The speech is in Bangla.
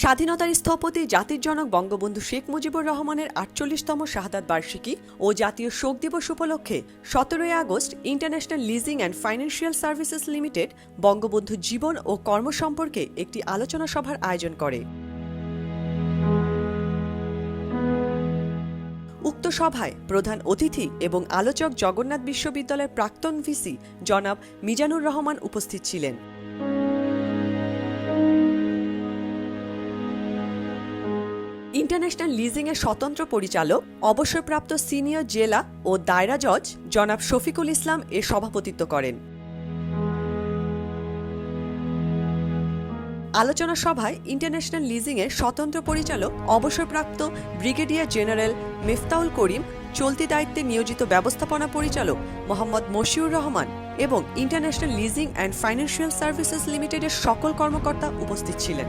স্বাধীনতার স্থপতি, জাতির জনক বঙ্গবন্ধু শেখ মুজিবুর রহমানের আটচল্লিশতম শাহাদাত বার্ষিকী ও জাতীয় শোক দিবস উপলক্ষে সতেরোই August international leasing and financial services limited Bangabandhu জীবন ও কর্ম সম্পর্কে একটি আলোচনা সভার আয়োজন করে। উক্ত সভায় প্রধান অতিথি এবং আলোচক জগন্নাথ বিশ্ববিদ্যালয়ের প্রাক্তন ভিসি জনাব মিজানুর রহমান উপস্থিত ছিলেন। ইন্টারন্যাশনাল লিজিং এর স্বতন্ত্র পরিচালক, অবসরপ্রাপ্ত সিনিয়র জেলা ও দায়রা জজ জনাব শফিকুল ইসলাম এর সভাপতিত্ব করেন। আলোচনা সভায় ইন্টারন্যাশনাল লিজিং এর স্বতন্ত্র পরিচালক, অবসরপ্রাপ্ত ব্রিগেডিয়ার জেনারেল মেফতাউল করিম, চলতি দায়িত্বে নিয়োজিত ব্যবস্থাপনা পরিচালক মোহাম্মদ মশিউর রহমান এবং international leasing and financial services লিমিটেডের সকল কর্মকর্তা উপস্থিত ছিলেন।